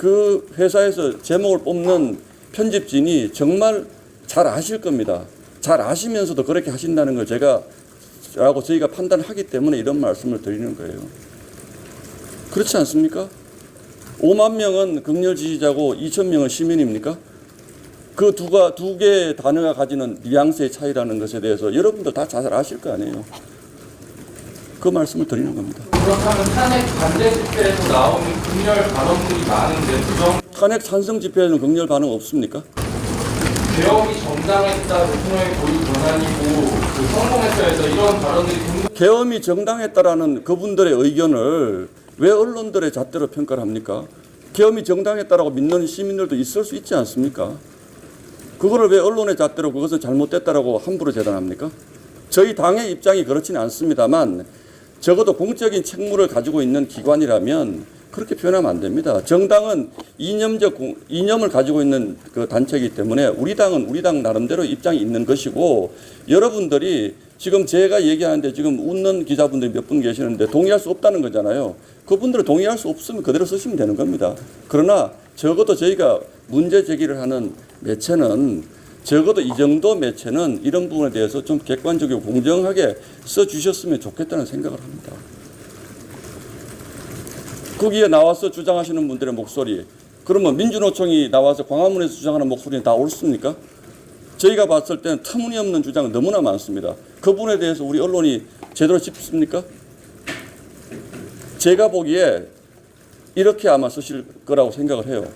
그 회사에서 제목을 뽑는 편집진이 정말 잘 아실 겁니다. 잘 아시면서도 그렇게 하신다는 걸 제가 라고 저희가 판단하기 때문에 이런 말씀을 드리는 거예요. 그렇지 않습니까? 5만 명은 극렬 지지자고 2천 명은 시민입니까? 그 두가 두 개의 단어가 가지는 뉘앙스의 차이라는 것에 대해서 여러분들 다잘 아실 거 아니에요. 그 말씀을 드리는 겁니다. 그렇다면 탄핵 반대 집회에서 나오는 극렬 발언들이 많은데 부정 탄핵 찬성 집회에는 극렬 반응 없습니까? 개혁이 정당했다 대통령의 고유 권한이고 그 성공했다 해서 이런 발언들이 계엄이 정당했다라는 그분들의 의견을 왜 언론들의 잣대로 평가를 합니까? 계엄이 정당했다라고 믿는 시민들도 있을 수 있지 않습니까? 그거를 왜 언론의 잣대로 그것은 잘못됐다라고 함부로 재단합니까? 저희 당의 입장이 그렇지는 않습니다만 적어도 공적인 책무를 가지고 있는 기관이라면 그렇게 표현하면 안 됩니다. 정당은 이념적 공- 이념을 가지고 있는 그 단체이기 때문에 우리 당은 우리 당 나름대로 입장이 있는 것이고 여러분들이 지금 제가 얘기하는데 지금 웃는 기자분들이 몇 분 계시는데 동의할 수 없다는 거잖아요. 그분들은 동의할 수 없으면 그대로 쓰시면 되는 겁니다. 그러나 적어도 저희가 문제 제기를 하는 매체는 적어도 이 정도 매체는 이런 부분에 대해서 좀 객관적이고 공정하게 써주셨으면 좋겠다는 생각을 합니다. 거기에 나와서 주장하시는 분들의 목소리, 그러면 민주노총이 나와서 광화문에서 주장하는 목소리는 다 옳습니까? 저희가 봤을 때는 터무니없는 주장은 너무나 많습니다. 그 부분에 대해서 우리 언론이 제대로 짚습니까? 제가 보기에 이렇게 아마 쓰실 거라고 생각을 해요.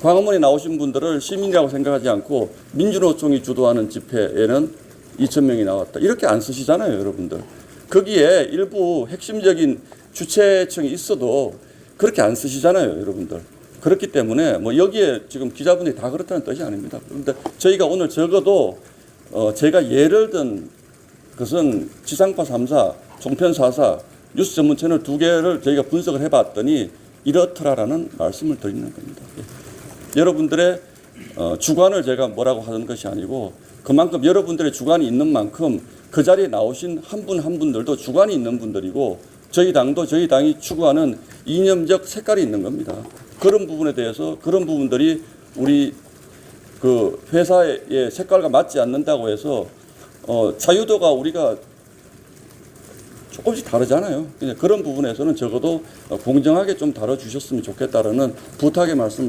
광화문에 나오신 분들을 시민이라고 생각하지 않고 민주노총이 주도하는 집회에는 2천 명이 나왔다. 이렇게 안 쓰시잖아요, 여러분들. 거기에 일부 핵심적인 주최층이 있어도 그렇게 안 쓰시잖아요, 여러분들. 그렇기 때문에 뭐 여기에 지금 기자분들이 다 그렇다는 뜻이 아닙니다. 그런데 저희가 오늘 적어도 어 제가 예를 든 것은 지상파 3사, 종편 4사, 뉴스 전문 채널 두 개를 저희가 분석을 해봤더니 이렇더라라는 말씀을 드리는 겁니다. 예. 여러분들의 어, 주관을 제가 뭐라고 하는 것이 아니고 그만큼 여러분들의 주관이 있는 만큼 그 자리에 나오신 한분한 분들도 주관이 있는 분들이고 저희 당도 저희 당이 추구하는 이념적 색깔이 있는 겁니다. 그런 부분에 대해서 그런 부분들이 우리 그 회사의 색깔과 맞지 않는다고 해서 어, 자유도가 우리가 조금씩 다르잖아요. 그런 부분에서는 적어도 어, 공정하게 좀 다뤄주셨으면 좋겠다라는 부탁의 말씀을 드립니다.